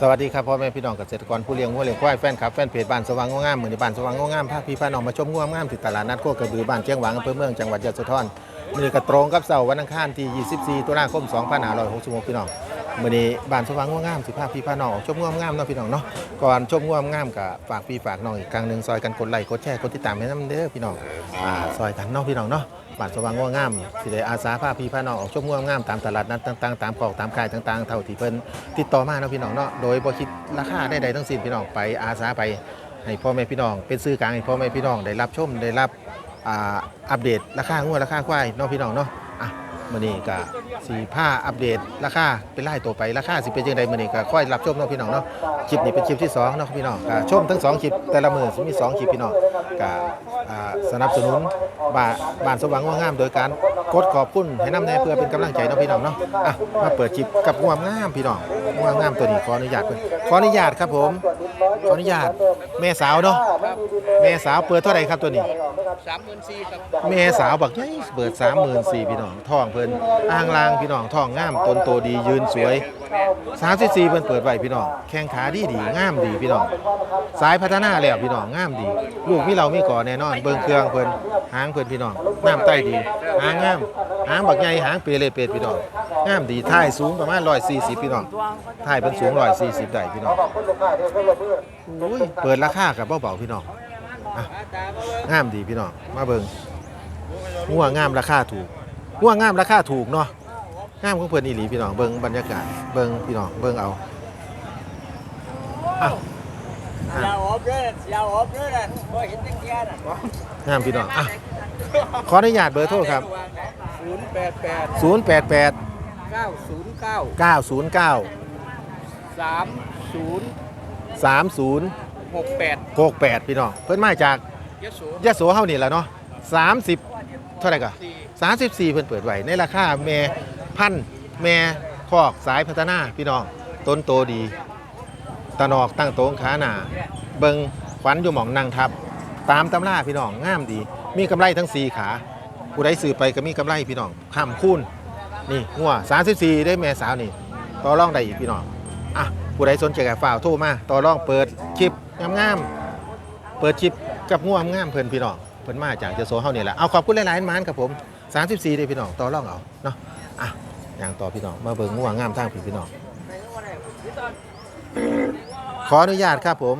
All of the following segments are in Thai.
สวัสดีครับพ่อแม่พี่น้องเกษตรกรผู้เลี้ยงวัวเลี้ยงควายแฟนคลับแฟนเพจบ้านสว่างงามเหมือนบ้านสว่างงามพาพี่พาน้องมาชมงวงามที่ตลาดนัดโคกระบือบ้านเชียงหวังอำเภอเมืองจังหวัดยะโสธรมือกระตรงกับเสาร์วันอังคารที่ 24 ตุลาคม 2566พี่น้องมื้อนี้บ้านสว่างงามสิพาพี่พาน้องชมงวงามเนาะพี่น้องเนาะก่อนชมงวงามก็ฝากพี่ฝากน้องอีกครั้งหนึ่งซอยกันกดไลค์กดแชร์กดติดตามให้น้ำเด้อพี่น้องอ่าซอยกันเนาะพี่น้องเนาะ บ้านสว่างง่วงามสิได้อาสาพาพี่พาน้องออกชมง่วงามตามตลาดนัดต่างๆตามกอกตามคายต่างๆเท่าที่เพิ่นติดต่อมาเนาะพี่น้องเนาะโดยบ่คิดราคาใดๆทั้งสิ้นพี่น้องไปอาสาไปให้พ่อแม่พี่น้อง เป็นซื้อกลางให้พ่อแม่พี่น้องได้รับชมได้รับอ่าอัปเดตราคางัวราคาควายเนาะพี่น้องเนาะ มื้อนี้ก็สีผ้าอัปเดตราคาเป็นไล่ตัวไปราคาสิเป็นจังไดมื้อนี้ก็ค่อยรับชมเนาะพี่น้องเนาะคลิปนี้เป็นคลิปที่สองเนาะพี่น้องก็ชมทั้งสองคลิปแต่ละมื้อสิมีสองคลิปพี่น้องก็อ่าสนับสนุนบ้านบ้านสว่างงัวงาม โดยการกดขอบคุณให้นำแน่เพื่อเป็นกำลังใจเนาะพี่น้องเนาะอะมาเปิดคลิปกับงัวงามพี่น้องงัวงามตัวนี้ขออนุญาตเพิ่นขออนุญาตครับผมขออนุญาตแม่สาวเนาะแม่สาวเปิดเท่าไหร่ครับตัวนี้ สามหมื่นสี่ครับ แม่สาวบักใหญ่เปิด34,000พี่น้องท้องเพิ่นอ่างลางพี่น้องท้องงามต้นโตดียืนสวย34เพิ่นเปิดไว้พี่น้องแข้งขาดีดีงามดีพี่น้องสายพัฒนาแล้วพี่น้องงามดี ลูกมีเรามีก่อแน่นอน เบิ่งเครื่องเพิ่นหางเพิ่นพี่น้องน้ำใต้ดีหางงามหางบักใหญ่หางเปเลเป็ดพี่น้องงามดีท้ายสูงประมาณ140พี่น้องท้ายเพิ่นสูง140ได้พี่น้องโอ้ยเปิดราคากับเบาๆพี่น้องงามดีพี่น้องมาเบิ่งงัวงามราคาถูก งัวงามราคาถูกเนาะงามของเพิ่อนอีหลีพี่น้องเบิ่งบรรยากาศเบิ่งพี่น้องเบิ่งเอาอ้าวยาวอบเลยยาวอบเลยนะพอเห็นตะเกียร์น่ะงามพี่น้องอะขออนุญาตเบอร์โทรครับ ศูนย์แปดแปด088 เก้าศูนย์เก้า909 สามศูนย์3068 หกแปดพี่น้องเพิ่นมาจากยะโสยะโสเฮานี่แหละเนาะ30 เท่าไหร่ก็สี่34 เพิ่นเปิดไว้ในราคาแม่พันธุ์แม่คอกสายพัฒนาพี่น้องต้นโตดีตะนอกตั้งโต๊งขาหนาเบิงขวัญอยู่หม่องนั่งทับ ตามตำราพี่น้องงามดี มีกำไรทั้ง4ขาผู้ใดซื้อไปก็มีกำไรพี่น้องข้ามคูณนี่งัว34 ได้แม่สาวนี่ต่อรองได้อีกพี่น้องอะผู้ใดสนใจกับฝ่ากโทรมาต่อรองเปิดคลิปงามๆเปิดคลิปกับงัวงามๆเพิ่นพี่น้อง เพิ่นมาจากเจาโซเฮานี่แหละเอาขอบคุณหลายๆมานครับผม 34ได้พี่น้องต่อรองเอาเนาะอะอย่างต่อพี่น้องมาเบิ่งงัวงามทางพี่พี่น้อง ขออนุญาตครับผม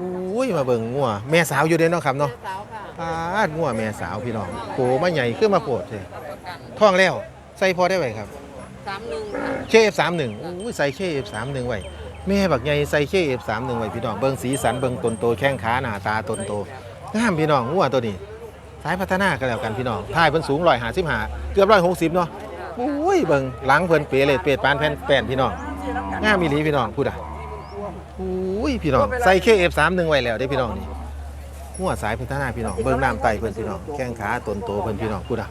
อุ้ยมาเบิ่งงัวแม่สาวอยู่เด้เนาะครับเนาะสาวค่ะปาดงัวแม่สาวพี่น้องโหมาใหญ่ขึ้นมาโปวดเลยท้องแล้วใส่พอได้ไหมครับสามหนึ่งค่ะเคฟสามหนึ่งอุ้ยใส่เคฟสามหนึ่งไว้แม่บักใหญ่ใส่เคฟสามหนึ่งไว้พี่น้องเบิ่งสีสันเบิ่งตนโตแข้งขาหน้าตาตนโต งามพี่น้องงัวตัวนี้ สายพัฒนากันแล้วกันพี่น้องท่ายเพิ่นสูงร้อยห้าสิบห้าเกือบร้อยหกสิบเนาะอุ้ยเบิ่งหลังเพิ่นเปรเลดเปรตปานแผ่นแป้นพี่น้องงามมีหลีพี่น้องพูดอะอุ้ยพี่น้องใส่เคเอฟสามหนึ่งไว้แล้วได้พี่น้องนี่หัวสายพัฒนาพี่น้องเบิ้งน้ำไตเพิ่นพี่น้องแข้งขาตนโตเพิ่นพี่น้องพูดอะ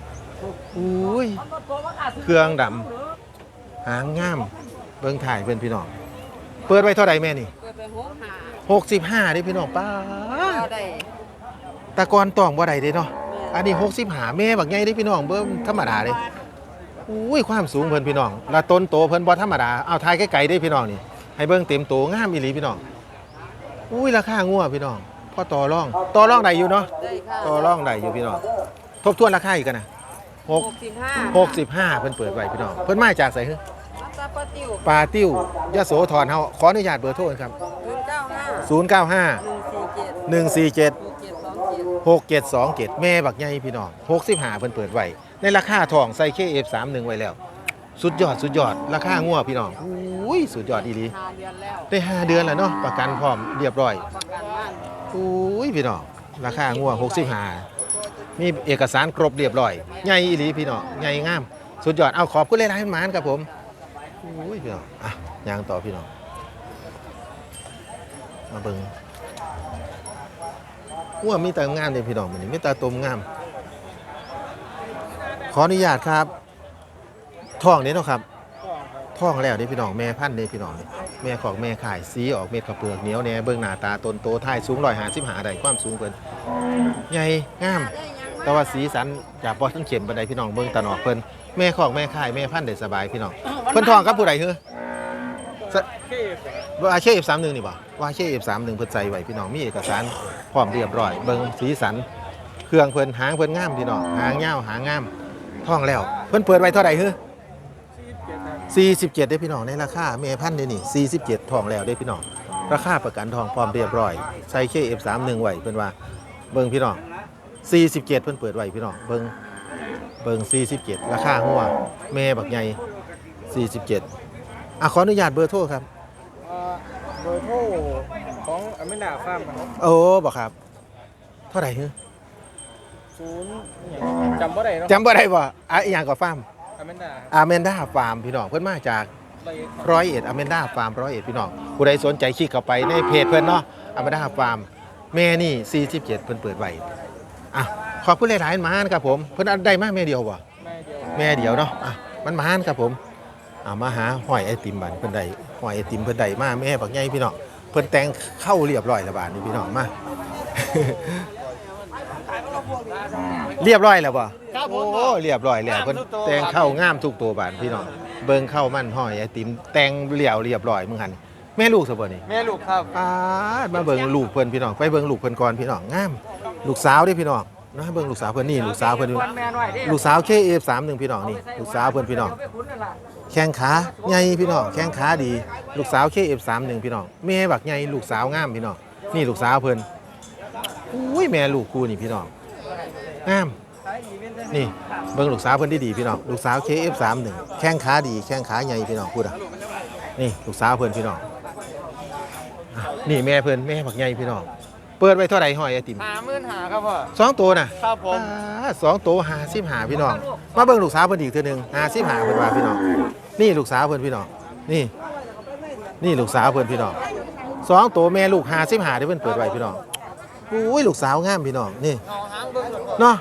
อุ้ยเครื่องดำหางงามเบิ้งถ่ายเพิ่นพี่น้องเปิดไว้เท่าไหร่แม่นี่เปิดไปหกสิบห้าได้พี่น้องป้าดเราได้ ตะกอนตองบ่ได้เด้เนาะอันนี้หกสิบห้าแม่บักใหญ่ได้พี่น้องเบิ้งธรรมดาเด้อุ้ยความสูงเพิ่นพี่น้องและต้นโตเพิ่นบ่ธรรมดาเอาทายไกลๆได้พี่น้องนี่ให้เบิ้งเต็มโตงามอีหลีพี่น้องอุ้ยราคางัวพี่น้องพ่อต่อรองต่อรองได้อยู่เนาะได้ค่ะต่อรองได้อยู่พี่น้องทบทวนราคาอีกกันนะหหกกสิบห้าหกสิบห้าเพิ่นเปิดไว้พี่น้องเพิ่นมาจากไสฮึมาตาปาติวปาติ้วยโสธรเฮาขออนุญาตเบอร์โทรครับศูนย์เก้าห้า095หนึ่งสี่เจ็ด147 6727 แม่บักใหญ่พี่น้อง65เพิ่นเปิดไว้ในราคาทองใส่ KF31 ไว้แล้ว สุดยอดสุดยอดราคางัวพี่น้องอุ้ยสุดยอดอีหลีห้าเดือนแล้วได้ห้าเดือนแล้วเนาะประกันพร้อมเรียบร้อยประกันบ้านอุ้ยพี่น้องราคางัว65มีเอกสารครบเรียบร้อยใหญ่อีหลีพี่น้องใหญ่งาม สุดยอดเอาขอบคุณหลายๆหมานครับผมอุ้ยพี่น้องอะยางต่อพี่น้องมาเบิ่ง งัวมีแต่งามเลยพี่น้องมันนี้มีแต่ตมงาม ขออนุญาตครับท้องนี้เนาะครับท้องแล้วนี่พี่น้องแม่พันธุ์นี่พี่น้องนี่แม่ของแม่ขายสีออกเม็ดกระเปลือกเหนียวแหน่เบิ่งหน้าตาตนโตท้ายสูงร้อยหาสิบหาได้ความสูงเพิ่นใหญ่งาม แต่ว่าสีสันจากบอทั้งเข็มบันไดพี่น้องเบิ่งตะนอกเพิ่นแม่ของแม่ขายแม่พันธุ์ได้สบายพี่น้องเพิ่นท้องกับผู้ใดเฮ้อสว่าเช่ F31 นี่บ่ ว่าเช่ F31 เพิ่นใส่ไว้พี่น้องมีเอกสารพร้อมเรียบร้อย เบิ่งสีสัน เครื่องเพิ่นหางเพิ่นงามพี่น้องหางยาหางงามท่องแล้ว เพิ่นเปิดไว้เท่าไหร่ฮึ47ได้พี่น้องในราคาเมพันเด้นี่47ทองแล้วได้พี่น้องราคาประกันทองพร้อมเรียบร้อยใส่เค F31 ไว้เพิ่นว่าเบิ่งพี่น้อง47 เพิ่นเปิดไว้พี่น้องเบิ่งเบิ่ง47 ราคาหัวแม่บักใหญ่47อะขออนุญาตเบอร์โทรครับ เบอร์โทรของอเมริกาฟาร์มครับโอ้บ่ครับ เท่าไหร่ฮึศูนย์จำว่าไรเนาะจำบ่ได้บ่อะอีหยังก็ฟาร์มอเมริกาอาเมนดาฟาร์มพี่น้องเพิ่นมาจากร้อยเอ็ดอเมนดาฟาร์มร้อยเอ็ดพี่น้องผู้ใดสนใจคลิกเข้าไปในเพจเพิ่นเนาะอเมนดาฟาร์มแม่นี่ 47 เพิ่นเปิดไว้อะขอบคุณหลายๆหมานครับผม เพิ่นเอาได้มาแม่เดียวบ่ แม่เดียว แม่เดียวเนาะอะมันหมานครับผม อ่ามาหาหอยไอติมบันเพิ่นได้หอยไอติมเพิ่นได้มาแม่บักใหญ่พี่น้องเพิ่นแต่งเข้าเรียบร้อยแล้วบาดนี้พี่น้องมา เรียบร้อยแล้วบ่ครับผโอ้มเรียบร้อยแล้วเพิ่นแต่งเข้างามทุกตัวบานพี่น้องเบิ่งเข้ามันห้อยไอติมแต่งเหลี่ยวเรียบร้อยมึงหันแม่ลูกซะบ่นี่ แม่ลูกครับอ่ามาเบิ่งลูกเพิ่นพี่น้องไปเบิ่งลูกเพิ่นก่อนพี่น้องงาม ลูกสาวเด้พี่น้องนะเบิ่งลูกสาวเพิ่นนี่ลูกสาวเพิ่นอยู่แม่หน่อยดิลูกสาว KF31 พี่น้องนี่ลูกสาวเพิ่นพี่น้อง แข้งขาใหญ่พี่น้องแข้งขาดี ลูกสาว KF31 พี่น้องแม่บักใหญ่ลูกสาวงามพี่น้องนี่ลูกสาวเพิ่นอุ้ยแม่ลูกคู่นี่พี่น้องงามนี่เบิ่งลูกสาวเพิ่นดีๆพี่น้องลูกสาว KF31 แข้งขาดีแข้งขาใหญ่พี่น้องพูดอะนี่ลูกสาวเพิ่นพี่น้องนี่แม่เพิ่นแม่บักใหญ่พี่น้อง เปิดไว้เท่าไหร่ห้อยไอติมหาหมื่นหาครับพ่อสองตัวน่ะครับผมอ่าสองตัวหาสิบหาพี่น้องมาเบิ่งลูกสาวเพิ่นอีกเทื่อหนึงหาสิบหาเพิ่นว่าพี่น้องนี่ลูกสาวเพิ่นพี่น้องนี่ นี่ลูกสาวเพิ่นพี่น้องสองตัวแม่ลูกหาสิบหาที่เพิ่นเปิดไว้พี่น้องอุ้ยลูกสาวงามพี่น้องนี่เอาหางเบิ่งก่อนเนาะ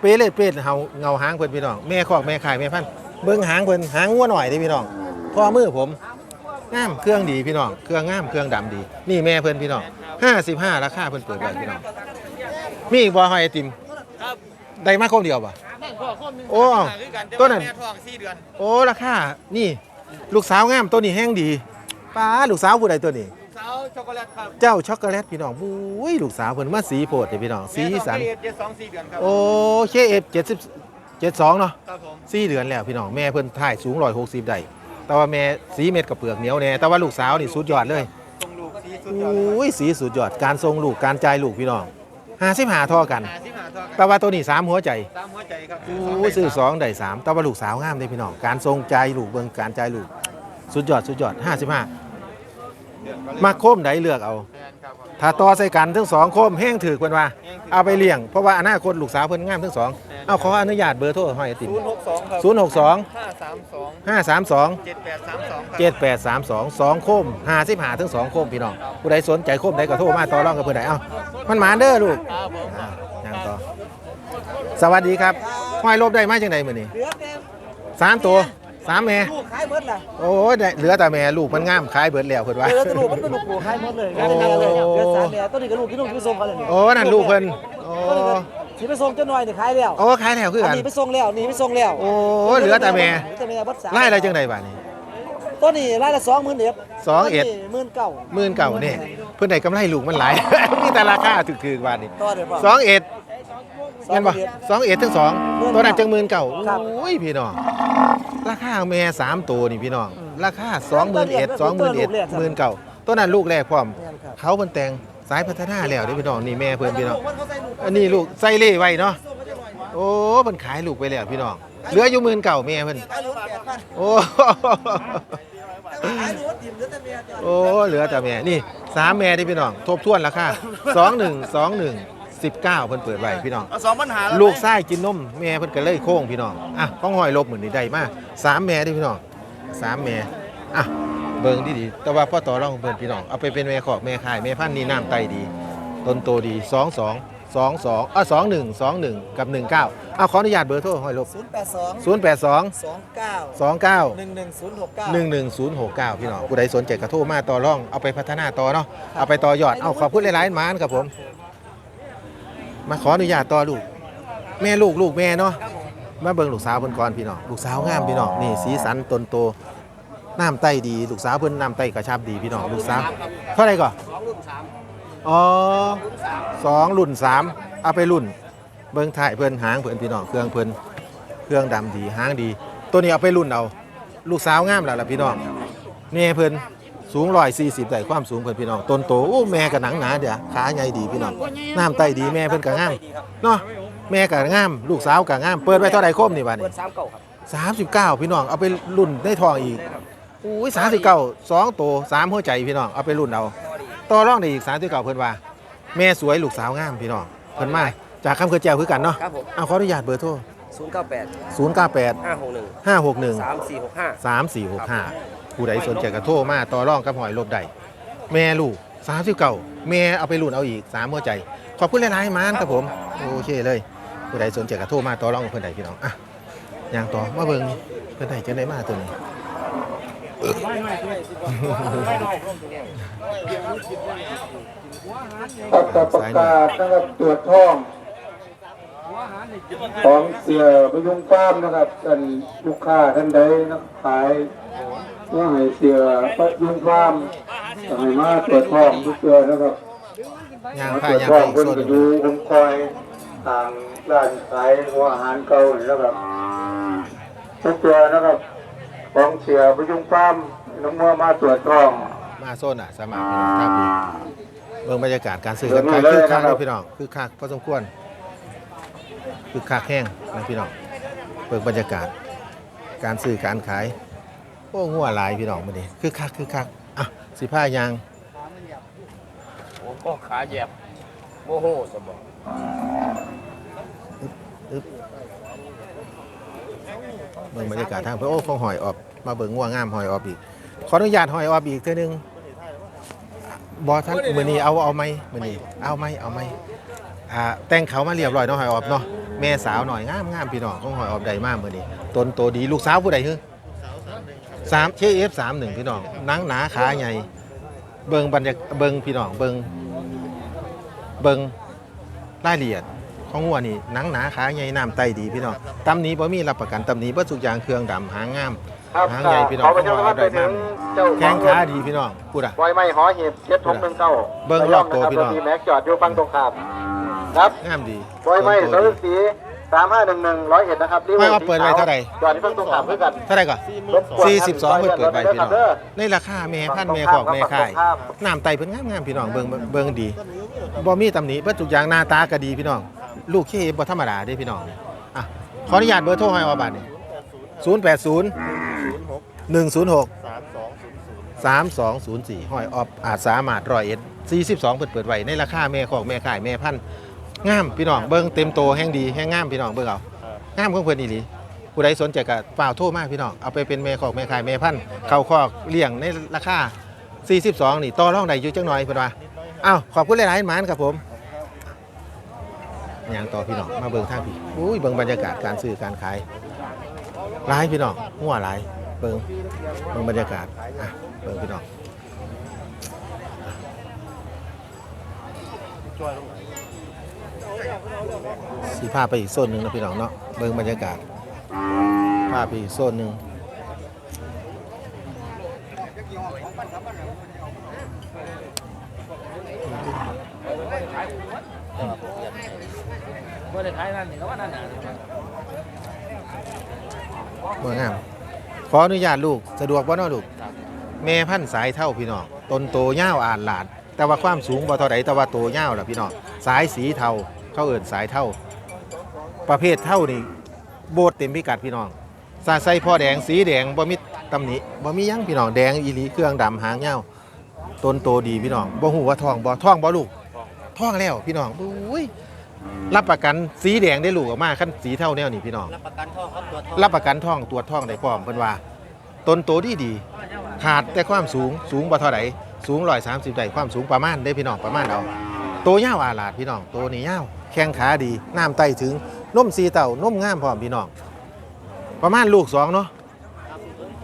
เปเลยเปดเฮาเงาหางเพิ่นพี่น้องแม่คอกแม่ขายแม่พันธุ์เบิ่งหางเพิ่นหางงัวหน่อยเด้พี่น้องพอมือผม งามเครื่องดีพี่น้องเครื่องงามเครื่องดำดี นี่แม่เพิ่นพี่น้อง55ราคาเพิ่นเปิดไว้พี่น้องมีอีกบ่หอยไอติมครับได้มาคนเดียวบ่แม่พ่อคนหนึงโอ้หาคือกันแต่ต้ว่านนั้น แม่ท้องสี่เดือนโอ้ราคานี่ ลูกสาวงามตัวนี้แห้งดีป้าลูกสาวผู้ใดตัวนี้ สาวช็อกโกแลตครับเจ้าช็อกโกแลตพี่น้องบุ้ยลูกสาวเพิ่นมาสีโพดเด้อพี่น้องสีสัน แม่ท้องเจ็ดสองสี่เดือนครับโอ้เคเอฟเจ็ดสิบเจ็ดสองเนาะครับผมสี่เดือนแล้วพี่น้องแม่เพิ่นถ่ายสูงร้อยหกสิบได้ แต่ว่าแม่สีเม็ดกับเปลือกเหนียวแน่แต่ว่าลูกสาวนี่สุดยอดเลยส่งลูกสีสุโอดยอดเลย้ยสีสุดยอดการทรงลูกการจ่ายลูกพี่น้องห้าสิบหาทอกัน หาสิบหาทองแต่ว่าตัวนี้สามหัวใจตามหัวใจครับโอ้ยซื้อสองได้สามแต่ว่าลูกสาวงามเลยพี่น้องการทรงใจายลูกเบิ่งการจ่ายลูกสุดยอดสุดยอดห้าสิบห้ามาโคมใดเลือกเอาแม่นครับผม ถ้าต่อใส่กันทั้งสองโคมแห้งถือเพิ่นว่าเอาไปเลี้ยงเพราะว่าอนาคตลูกสาวเพิ่นงามทั้งสอง เอาขออนุญาตเบอร์โทรห้อยไอติมศูนย์หกสองครับศูนย์หกสองห้าสามสองห้าสามสองเจ็ดแปดสามสองครับเจ็ดแปดสามสองสองโคมห้าสิบห้าทั้งสองโคมพี่น้องผู้ใดสนใจโคมใดก็โทรมาต่อรองกับเพิ่นได้เอ้ามันหมาเด้อลูกครับผมอ่ายังต่อสวัสดีครับห้อยลบได้มาจังไดมื้อนี้เหลือเต็มสามตัวสามแม่ลูกขายหมดล่ะโอ้ยได้เหลือแต่แม่ลูกมันงามขายเบิดแล้วเพิ่นว่า เหลือแต่ลูกมันเป็นลูกปู่ขายหมดเลยขายเป็นแม่เลยเหลือสามแม่ต้นนี้ก็ลูกที่ลูกที่ไปส่งเขาเลยนี่โอ้นั่นลูกเพิ่นโอ้ ต้นนี้ก็ สิไปส่งเจ้าหน่อยนี่ขายแล้วโอ้ขายแล้วคืออันกันนี้ไปส่งแล้วนี่ไปส่งแล้วโอ้เหลือแต่แม่เหลือแต่แม่บัดสามไล่อะไรจังไดบัดนี้ต้นนี้ไล่ละสองหมื่นเอ็ดสองเอ็ด หมื่นเก้าหมื่นเก่าเนี่ยเพื่อนได้กำไรลูกมันหลาย มีแต่ราคาถูกๆบาทนี่ต่อเดี๋ยวพ่อสองเอ็ดสองเห็นหปะมื่นเอ็ด สองเอ็ดทั้งสองหมื่นตัวนั้นจังหมื่นเก่าครับ โอ้ยพี่น้องราคาแม่สามตัวนี่พี่น้องราคาสองหมื่นเอ็ดสองหมื่นเอ็ดหมื่นเก่าตัวนั้นลูกแรกพร้อม แม่นครับเขาเพิ่นแต่ง สายพัฒนาแล้วเด้อพี่น้องนี่แม่เพิ่นพี่น้องอันนี้ลูกไส้เล่ไว้เนาะโอ้เพิ่นขายลูกไปแล้วพี่น้องเหลืออยู่หมื่นเก่าแม่เพิ่นขายลูกแปดพันโอ้ขายลูกติ่มเหลือแต่แม่จ้ะโอ้เหลือแต่แม่นี่สามแม่ที่พี่น้องทบทวนราคาสองหนึ่งสองหนึ่งสิบเก้าเพิ่นเปิดไว้พี่น้องเอาสองปัญหาลูกไส้กินนมแม่เพิ่นก็เลยโค้งพี่น้องอะต้องหอยลบเหมือนนี่ได้มาสามแม่ที่พี่น้องสามแม่อะ เบิ่งดีๆแต่ว่าพ่อต่อรองเพิ่นพี่น้อง เอาไปเป็นแม่ขอกแม่ขายแม่พันธุ์นี่น้ำไตดี ต้นโตดีสองสองสองสองอะสองหนึ่งสองหนึ่งกับหนึ่งเก้าเอาขออนุญาตเบอร์โทรหอยลบศูนย์แปดสองศูนย์แปดสองสองเก้าสองเก้าหนึ่งหนึ่งศูนย์หกเก้าหนึ่งหนึ่งศูนย์หกเก้าพี่น้องผู้ใดสนใจกระทู้มาต่อร่องเอาไปพัฒนาต่อเนาะเอาไปต่อยอด เอาขอพูดหลายๆหมานครับผม มาขออนุญาตต่อลูก แม่ลูกลูกแม่เนาะมาเบิ่งลูกสาวเพิ่นก่อนพี่น้อง ลูกสาวงามพี่น้องนี่สีสันตนโต น้ำไตดีลูกสาวเพิ่นน้ำไตกระชับดีพี่น้องลูกสาวเท่าไหร่ก่อนอ๋อสองรุ่นสามเอาไปรุ่น เบิ่งถ่ายเพิ่นหางเพิ่นพี่น้องเครื่องเพิ่นเครื่องดำดีหางดี ตัวนี้เอาไปรุ่นเอาลูกสาวงามแล้วล่ะพี่น้องแม่เพิ่นสูงร้อยสี่สิบได้ความสูงเพิ่นพี่น้องต้นโตโอ้แม่ก็หนังหนาเดี๋ยวขาใหญ่ดีพี่น้องน้ำไตดีแม่เพิ่นก็งามเนาะแม่ก็งาม ลูกสาวก็งาม เปิดไว้เท่าใดคมนี่บัดนี้เปิดสามเก่าครับสามสิบเก้าพี่น้องเอาไปรุ่นได้ทองอีก อุ้ยสามสิบเก้าสองตัวสามหัวใจพี่น้องเอาไปรุ่นเอาต่อรองได้อีกสามสิบเก้าเพิ่นว่า แม่สวยลูกสาวงามพี่น้องเพิ่นมาจากคำเคือแจวคือกันเนาะครับผม เอาขออนุญาตเบอร์โทรศูนย์เก้าแปดศูนย์เก้าแปดห้าหกหนึ่งห้าหกหนึ่ง สามสี่หกห้าสามสี่หกห้าผู้ใดสนใจก็โทรมาต่อรองกับหอยลบได้แม่ลูกสามสิบเก้าแม่เอาไปรุ่นเอาอีกสามหัวใจ ขอบคุณหลายๆมานครับผม โอเคเลย ผู้ใดสนใจก็โทรมาต่อรองกับเพื่อนใดพี่น้องอะอย่างต่อมาเบิ่งเพื่อนใดจะได้มาตัวนี้ ครับกับประกาศนะครับตรวจท้องของเสียประยุงฟามนะครับท่านลูกค้าท่านใดนักขายว่าให้เสียประยุงฟามให้มาตรวจท้องทุกเดือนนะครับย่างมาผ้าตรวจย่างท้อไปงอีกเพิ่นโซนหก็นึ่งอยู่ผมคอยทางร้านขายหัวอาหารเก่านี่นะครับทุกเดือนนะครับ ของเสียประยุงฟาร์มน้องมัวมาตรวจท้องมาโซนอะสมัครพี่น้องครับพี่เบิ่งบรรยากาศการซื้อการขายคือคักเลยพี่น้องคือคักพอสมควรคือคักแห้งนะพี่น้องเบิ่งบรรยากาศการซื้อการขายโอ้งัวหลายพี่น้องมื้อนี้คือคักคือคักอะสิผ้ายางโอ้ก็ขาแยบโมโหสมองอึ๊บ เบิ่งบรรยากาศทางเพิ่นโอ้ของหอยออบมาเบิ่งงัวงงามหอยออบอีก ขออนุญาตหอยออบอีกเทื่อนึงบ่ท่านมือนี้เอาเอาไหมมือนี้เอาไหมเอาไหมอ่าแต่งเขามาเรียบร้อยเนาะหอยออบเนาะแม่สาวหน่อยงามงามพี่น้องของหอยออบใดมากมือนี้ต้นโตดีลูกสาวผู้ใดฮึสามเชฟสามหนึ่งพี่น้องนังหนาขาใหญ่เบิงบรรยากเบิงพี่น้องเบิงเบิงรายละเอียด ของหัวนี่หนังหนาขาใหญ่น้ำไตดีพี่น้องตำหนี้บ่มีรับประกันตำหนี้เบ่ทุกอย่างเครื่องดำหางงามครับหางใหญ่พี่น้องขอขปอระงชาหอยสัอมอบพันใดธ์ไปถึมากงเจ้าแข้งขาดีพี่น้องพูดอะปล่อยไม่หอเห็บเจ็ดทงหนึ่งเก้าเบิ่งรอบตัวพี่น้องมีแม็กจอดอยู่ฝั่งตรงข้ามครับงามดีปล่อยไม่ต้นสโตรุดีปสีสามห้าหนึ่งหนึ่งร้อยเห็ดนะครับไม่ว่าเปิดไว้เท่าไหร่จอดที่ฝั่งตรงข้ามเพื่อกันเท่าไหร่ก่อนรบกวน42เพิ่นเปิดไว้พี่น้องเด้อในราคาแม่พันธุ์แม่ของแม่ค่ายน้ำไตเพิ่นงามๆพี่น้องเบิ่งเบิ่งดีบ่มีตำหนิเบิดทุกอย่างหน้าตาก็ดีพี่น้อง ลูกเคบ่ธรรมดาเด้พี่น้องอะขออนุญาตเบอร์โทรให้เอาบัดนี้080 106 3204ห้อยออบอาจสามารถร้อยเอ็ด42เปิดเปิดไว้ในราคาแม่ของแม่ขายแม่พันธุ์งามพี่น้องเบิ่งเต็มโตแห้งดีแห้งงามพี่น้องเบิ่งเอางามของเพิ่นอีหลีผู้ใดสนใจก็ฝ่ากโทรมาพี่น้องเอาไปเป็นแม่ของแม่ขายแม่พันธุ์เข้าคอกเลี้ยงในราคา42 นี่ต่อรองได้อยู่จังหน่อยเพิ่นว่าอ้าวขอบคุณหลายๆหมานครับผมอ ย่างต่อพี่น้องมาเบิ่งทางพี่อุ้ยเบิ่งบรรยากาศการซื้อการขายหลายพี่น้องหัวหลายเบิ่งเบิ่งบรรยากาศอะเบิ่งพี่น้องสีพาไปอีกโซนหนึ่งนะพี่น้องเนาะเบิ่งบรรยากาศพาไปอีกโซนหนึ่ง เมื่อได้ขายนั่นนี่ก็ว่านั่นน่ะเบิ่งงามขออนุญาตลูกสะดวกบ่เนาะลูก แม่พันธุ์สายเท่าพี่น้องตนโตยาวอ่านหลาด แต่ว่าความสูงบ่เท่าใดแต่ว่าโตยาวล่ะพี่น้องสายสีเทาเขาเอิ้นสายเท่า ประเภทเท่านี่โบดเต็มพิกัดพี่น้องสาใส่พ่อแดงสีแดงบ่มีตำหนิบ่มียังพี่น้องแดงอีหลีเครื่องดำหางยาวตนโตดีพี่น้องบ่ฮู้ว่าทองบ่ทองบ่ลูกทองแล้วพี่น้องอุ้ย รับประกันสีแดงได้ลูกออกมาคันสีเท่าแนวนี่พี่น้อง รับประกันท่องครับตัวท่องรับประกันท่องตรวจท่องได้พร้อมเพิ่นว่าต้นโตดีดีขาดแต่ความสูงสูงบ่เท่าใดสูง130ได้ความสูงประมาณได้พี่น้องประมาณเอาโตยาวอาลาดพี่น้องโตนี่ยาวแข้งขาดีน้ำไตถึงนมสีเต่านมงามพร้อมพี่น้อง ประมาณลูกสองเนาะ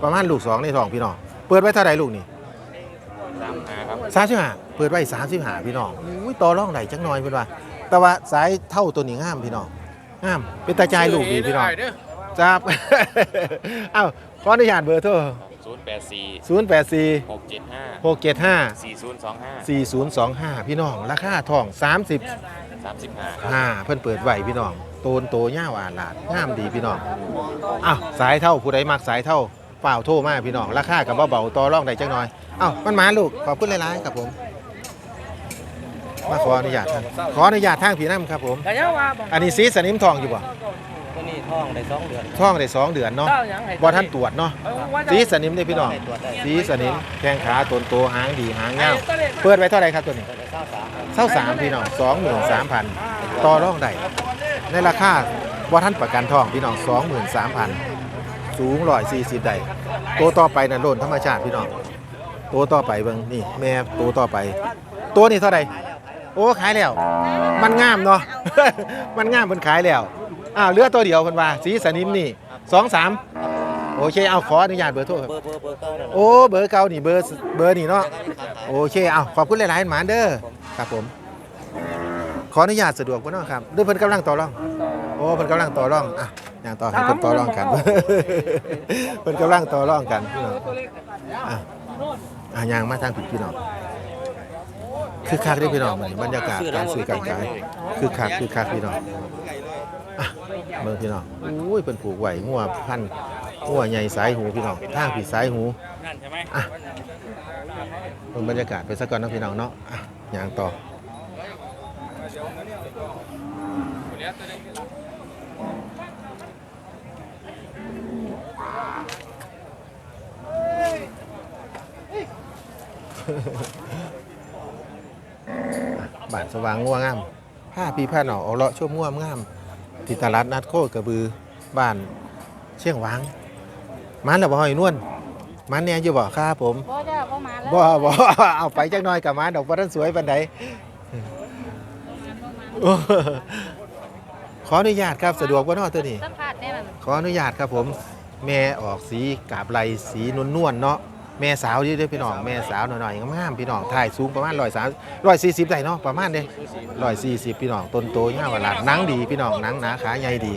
ประมาณลูกสองในท้องพี่น้องเปิดไว้เท่าใดลูกนี่สามหาครับสามสิบห้าเปิดไว้สามสิบห้าพี่น้องอุ้ยต่อรองได้จักหน่อยเพิ่นว่า แต่ว่าสายเท่าตัวนี้งามพี่น้องงาม เป็นตาใจายลูกดีพี่น้องจับ เอ้าขออนุญาตเบอร์โทร0ศูนย์แปดสี่084 หกเจ็ดห้า675 สี่ศูนย์สองห้า4025 พี่น้อง ราคาทอง 30สามสิบห้าอ่าเพิ่นเปิดไหวพี่น้อง โตนโตย่าวอาลาดงามดีพี่น้องอ้าวสายเท่าผู้ใดมักสายเท่าเปล่าโทรมาพี่น้อง ราคากับเบาๆต่อรองได้จักหน่อยอ้าวมันมาลูกขอบคุณหลายๆครับผม มาขออนุญาตท่านขออนุญาตทางพี่น้ำครับผมกะยาว่าบ่อันนี้ซีสนิมทองอยู่บ่ตัวนี้ท้องได้2เดือนทองได้สองเดือนเนาะเจ้าหยังให้บ่ท่านตรวจเนาะเอาว่าสีเจ้าสนิมได้พี่น้องให้ตรวจได้สีสนิมแข้งขาตนโตหางดีหางยาวเปิดไว้เท่าไหร่ครับตัวนี้เท่าสามพี่น้องสองหมื่นสามพันต่อรองได้ในราคาว่าท่านประกันทองพี่น้องสองหมื่นสามพันสูงร้อยสี่สิบได้ตัวต่อไปนั่นโลนธรรมชาติพี่น้องตัวต่อไปเบิ่งนี่แม่ตัวต่อไป ตัวนี้เท่าไหร่ โอ้ขายแล้ว มันงามเนาะ มันงามเพิ่นขายแล้วอ้าวเหลือตัวเดียวเพิ่นว่าสีสนิมนี่สองสามโอเคเอาขออนุญาตเบอร์โทรครับเบอร์เบอร์เบอร์เก้านั่นโอ้เบอร์เก่านี่เบอร์เบอร์นี่เนาะโอเคเอาขอบคุณหลายๆหมานเด้อครับผม ขออนุญาตสะดวกบ่เนาะครับด้วยเพิ่นกำลังต่อรอง โอ้เพิ่นกำลังต่อรองอะอย่างต่อให้เพิ่นต่อรองกัน เพิ่นกำลังต่อรองกันพี่น้องอะอะย่างมาทางผิดพี่น้อง คือคักเด้อพี่น้องมื้อนี้บรรยากาศการซื้อการขายคือคักคือคักพี่น้องอะเบิ่งพี่น้องอุ้ยเพิ่นผูกไว้งัวพันธุ์งัวใหญ่สายหูพี่น้องทางผิดสายหูนั่นใช่ไหมอะเบิ่งบรรยากาศไปสักก่อนเนาะพี่น้องเนาะอะย่างต่อ บ้านสว่างง่วงามผ้าพี่ผ้าหนอเอาเลาะชั่วม่วงงามที่ตลาดนัดโคกระบือบ้านเชียงหวางมันแล้วบ่หอยนวลมันเนี่ยอยู่บ่ครับผมบ่จ้าบ่มาแล้วบ่บ่เอาไปจักหน่อยกับมันดอกบ่ทันสวยปานใดโอ้ขออนุญาตครับสะดวกบ่เนาะตัวนี้สัมภาษณ์ได้นั่นขออนุญาตครับผม แม่ออกสีกาบไหลสีนวลนวลๆเนาะ แม่สาวอยู่เด้อพี่น้องแม่สาวหน่อยๆงามๆพี่น้องถ่ายสูงประมาณ130 140ได้เนาะประมาณเด้140พี่น้องต้นโตยาวหลาดหนังดีพี่น้องหนังหนาขาใหญ่ดี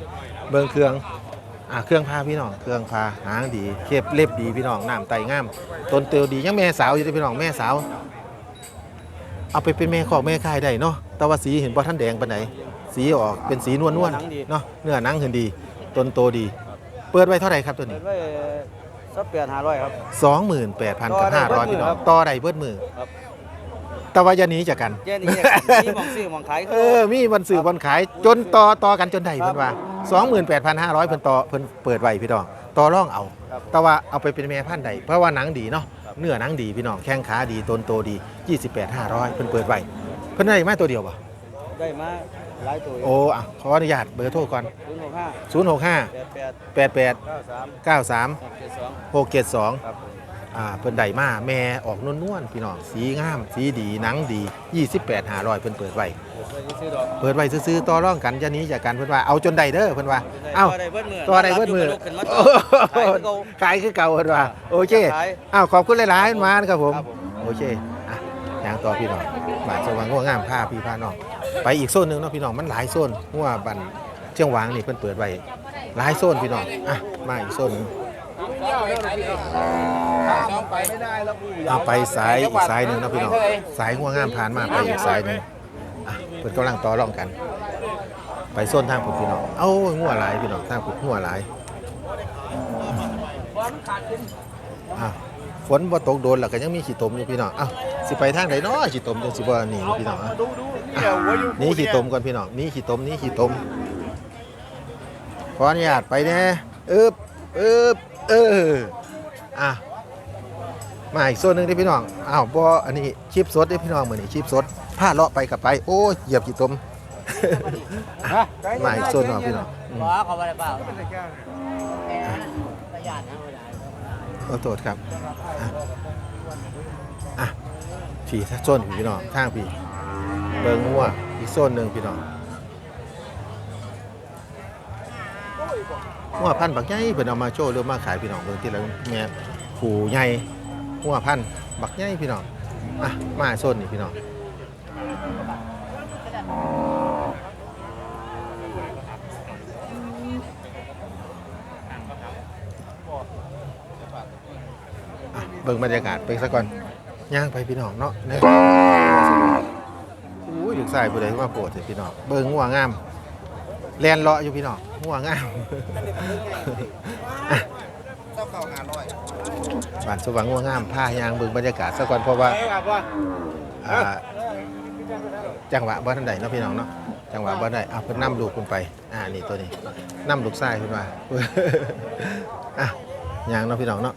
เบิ่งเครื่องอะเครื่องพาพี่น้องเครื่องพาหางดีเข็บเล็บดีพี่น้องน้ำไตงามต้นเตียวดียังแม่สาวอยู่เด้อพี่น้องแม่สาว เอาไปเป็นแม่ขอกแม่ค่ายได้เนาะแต่ว่าสีเห็นบ่ท่านแดงปานไหนสีออกเป็นสีนวลนวลๆเนาะเนื้อหนังเห็นดีต้นโตดี เปิดไว้เท่าไหร่ครับตัวเปินี้ดไว้ สักเปลี่ยน500ครับ 28,000กับ500พี่น้องต่อได้เบิดมือครับ แต่ว่าอย่าหนีจากกันแค่นี้มีหมองซื้อหมองขายเออ มีวันสื่อวันขายจนต่อต่อกันจนได้เพิ่นว่า 28,500เพิ่นต่อเพิ่นเปิดไว้พี่น้องต่อรองเอา ครับแต่ว่าเอาไปเป็นแม่พันธุ์ใดเพราะว่าหนังดีเนาะเนื้อหนังดีพี่น้องแข้งขาดีต้นโตดี 28,500เพิ่นเปิดไว้เพิ่นได้มาตัวเดียวบ่ได้มา หลายตัวโอ้อะขออนุญาตเบอร์โทรก่อน065 065 88 88 93 93 672ครับผมอ่าเพิ่นได้มาแม่ออกนวลๆพี่น้องสีงาม สีดีหนังดี 28 500เพิ่นเปิดไว้ซื้อดอกเปิดไว้ซื้อๆต่อรองกันจะหนี้จากกันเพิ่นว่าเอาจนได้เด้อเพิ่นว่าเอ้า ได้เบิดมือตัวใดเบิดมือ ขึ้นมาโอ้ขายคือเก่า ขายคือเก่าเพิ่นว่าโอเคขายอ้าวขอบคุณหลายๆมานะครับผม ครับผม โอเคอะอ ย่างต่อพี่น้องบานสว่างง่วงงามพาพี่พาน้องไปอีกโซนหนึ่งเนาะพี่น้องมันหลายโซนงัวบันเชียงหวางนี่เพิ่นเปิดไว้หลายโซนพี่น้องอะมาอีกโซนหนึงเอาไปสายอีกสายหนึ่งนะพี่น้องสายหัวงามผ่านมาไปอีกสายหนึ่งอะเพิ่นกำลังต่อรองกัน ไปโซนทางผุดพี่น้องเอ้างัวหลายพี่น้องทางผุดงัวหลาย อะฝนบ่ตกโดนแล้วก็ยังมีขี้ตมอยู่พี่น้องอ้าวสิไปทางไหนเนาะขี้ตมจังสิบ่หนีพี่น้องอะอ่หนี่ขี้ตมก่อนพี่น้องหนี่ขี้ตมหนี่ขี้ตมขออนุญาตไปแน่อึบอึบเอออะมาอีกส่วนหนึ่งที่พี่น้องอ้าวบ่อันนี้คลิปสดที่พี่น้องเหมือนนี่คลิปสดผ้าเลาะไปกับไป โอ้ยเหยียบกี่ตม มาอีกส่วนหนึ่งพี่น้องอืมบ่เขาบ่ได้เปล่า อโทษครับอะอะผีทักส่วนพี่น้องทางพี่เบิงงัวอีกส้นหนึ่งพี่น้องงัวพันธุ์บักใหญ่เพิ่นเอามาโชว์เรือมาขายพี่น้องเบิ่งที่แล้วแม่ผูใหญ่งัวพันธุ์บักใหญ่พี่น้องอะมาส้นนี่พี่น้อง บิ่งบรรยากาศไปซะก่อนย่างไปพี่น้องเนาะเนี่ยอุ้ยลูกชายผู้ใดมาโปรดเถอะพี่น้องเบิ่งงัวงามแลนเลาะอยู่พี่น้องงัวงามอะบ้านสว่างงัวงามผ้ายางเบิ่งบรรยากาศซะก่อนเพราะว่าอ่าจังหวะบ่ทันใดเนาะพี่น้องเนาะจังหวะบ่ได้เอาเพิ่นนำลูกคุณไป อ่านี่ตัวนี้นำลูกชายเพิ่นว่าอะยางเนาะพี่น้องเนาะ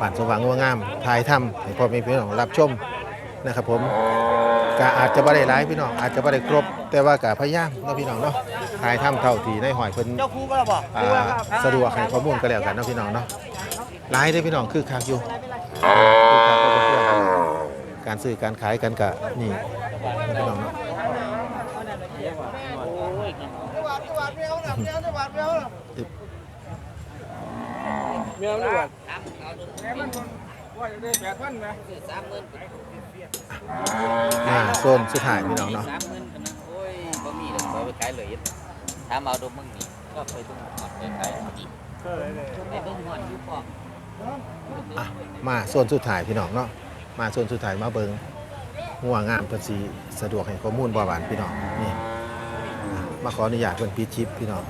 บ้านสว่างงัวงามถ่ายทำให้พ่อแม่พี่น้องรับชมนะครับผมก็อาจจะบ่ได้หลายพี่น้องอาจจะบ่ได้ครบ แต่ว่าก็พยายามเนาะพี่น้องเนาะถ่ายทำเท่าที่ในหอยเพิ่นเจ้าครูก็แล้วบ่อ่าสะดวกให้ข้อมูลก็แล้วกันเนาะพี่น้องเนาะหลายเด้อพี่น้องคือคักอยู่คือคักก็เพื่อนการซื้อการขายกันก็นี่พี่น้องเนาะเมียมันด้วย อ่าโซนสุดท้ายพี่น้องเนาะ สามหมื่นกันนะโอ้ยบ่มีเลยวอาไปขายเลยถามเอาดูมึงนี่ก็ไปดูหมดไปขายดีไปเบิ่งหมดอยู่ปอกอะมาโซนสุดท้ายพี่น้องเนาะมาโซนสุดท้ายมาเบิงงัวงามเพิ่นสิสะดวกให้ข้อมูลบ่หวานพี่น้องนี่อะมาขออนุญาตเพิ่นปิดชิปพี่น้อง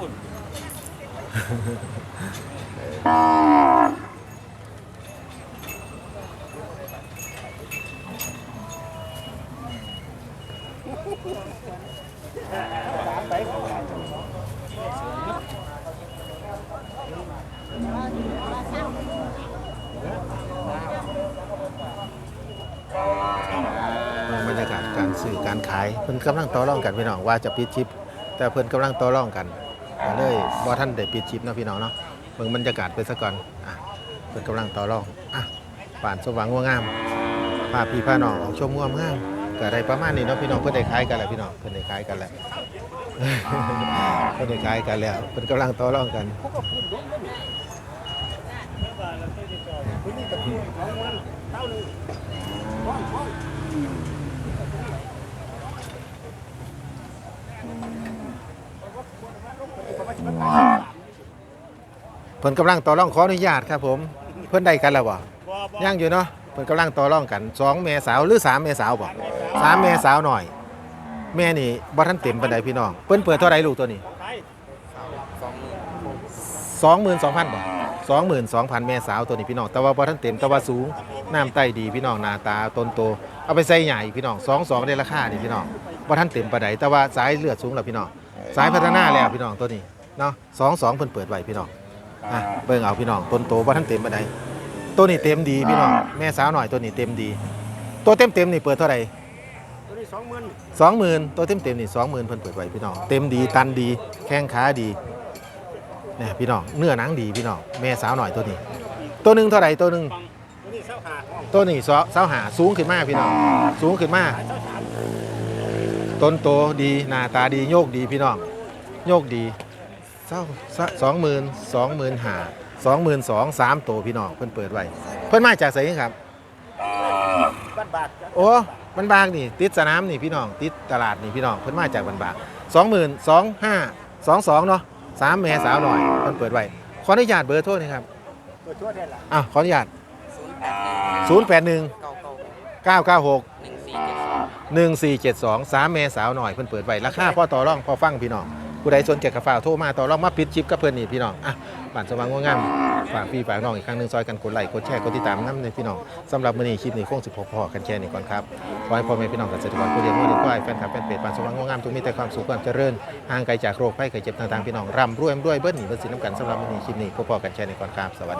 รยากาศการซื้อการขายเพิ่นกำลังต่อรองกั น้องว่าจะปิดชิป แต่เพิ่นกำลังต่อรองกันก็เลยบ่ท่านได้ปิดชิปเนาะพี่น้องเนาะเบิ่งบรรยากาศไปซะก่อนอะเพิ่นกำลังต่อรองอะป่านสว่างงัวงามพาพี่พาน้องออกชมงัวงามก็ได้ประมาณนี้เนาะพี่น้องเพิ่นได้ขายกันแหล้วพี่น้องเพิ่นได้ขายกันแหล้วเพิ่นได้ขายกันแล้วเพิ่นกำลังต่อรองกัน เพิ่นกำลังต่อรองขออนุญาตครับผม เพิ่นได้กันแล้วบ่ยังอยู่เนาะเพิ่นกำลังต่อรองกันสองแม่สาวหรือสามแม่สาวบ่สามแม่สาวหน่อย แม่นี่บ่ทันเต็มปานใดพี่น้องเพิ่นเปิดเท่าไหร่ลูกตัวนี้สองหมื่นสองพันบ่สองหมื่นสองพันแม่สาวตัวนี้พี่น้องแต่ว่าบ่ทันเต็มแต่ว่าสูงน้ำไตดีพี่น้องหน้าตาต้นโตเอาไปใส่ใหญ่พี่น้องสองสองได้ราคานี่พี่น้องบ่ทันเต็มปานใดแต่ว่าสายเลือดสูงแล้วพี่น้องสายพัฒนาแล้วพี่น้องตัวนี้ เนาะสองสองเพิ่นเปิดไว้พี่น้องอะเบิ่งเอาพี่น้องต้นโตบ่ทันเต็มปานใดตัวนี้เต็มดีพี่น้องแม่สาวหน่อยตัวนี้เต็มดี ตัวเต็มเต็มๆนี่เปิดเท่าไหร่ตัวนี้สองหมื่นสองหมื่นตัวเต็มเต็มๆนี่สองหมื่นเพิ่นเปิดไว้พี่น้องเต็มดีตันดีแข้งขาดีเนี่ยพี่น้องเนื้อหนังดีพี่น้องแม่สาวหน่อยตัวนี้ ตัวหนึ่งเท่าไหร่ตัวหนึ่งตัวนี้สาวสาวหาสูงขึ้นมากพี่น้องสูงขึ้นมากต้นโตดีหน้าตาดีโยกดีพี่น้องโยกดี เศร้าสองหมื่นสองหมื่นหาสองหมื่นสองสามตัวพี่น้องเพิ่นเปิดไว้เพิ่นมาจากไสครับบ้านบาดโอ้มันบางนี่ ติดสนามนี่พี่น้องติดตลาดนี่พี่น้องเพิ่นมาจากบันบางสองหมื่นสองห้าสองสองเนาะสามแม่สาวหน่อยเพิ่นเปิดไว้ขออนุญาตเบอร์โทรหนะครับเปิดทั่วได้ล่ะอะขออนุญาตศูนย์แปดหนึ่ง081เก้าเก้า996หนึ่งสี่เจ็ดสอง1472สามแม่สาวหน่อยเพิ่นเปิดไว้ราคาพ่อต่อรองพอฟังพี่น้อง ผู้ใดสนใจกับฝากโทรมาต่อรองมาปิดชิปกับเพิ่นนี่พี่น้องอะบ้านสว่างงงามฝากพี่ฝากน้องอีกครั้งหนึงซอยกันกดไลค์กดแชร์กดติดตามน้ำในพี่น้องสำหรับมื้อนี้คลิปนี้คงสิพอๆกันแค่นี้ก่อนครับขอให้พ่อแม่พี่น้องเกษตรกรผู้เลี้ยงวัวเลี้ยงควายแฟนคลับแฟนเพจบ้านสว่างงงามทุกมีแต่ความสุขความเจริญห่างไกลจากโรคภัยไข้เจ็บต่างๆพี่น้องร่ำรวยรวยเบิ้ลหนีเบิ้ลสินน้ำกันสำหรับมื้อนี้คลิปนี้พอๆกันแค่นี้ก่อนครับสวัสดี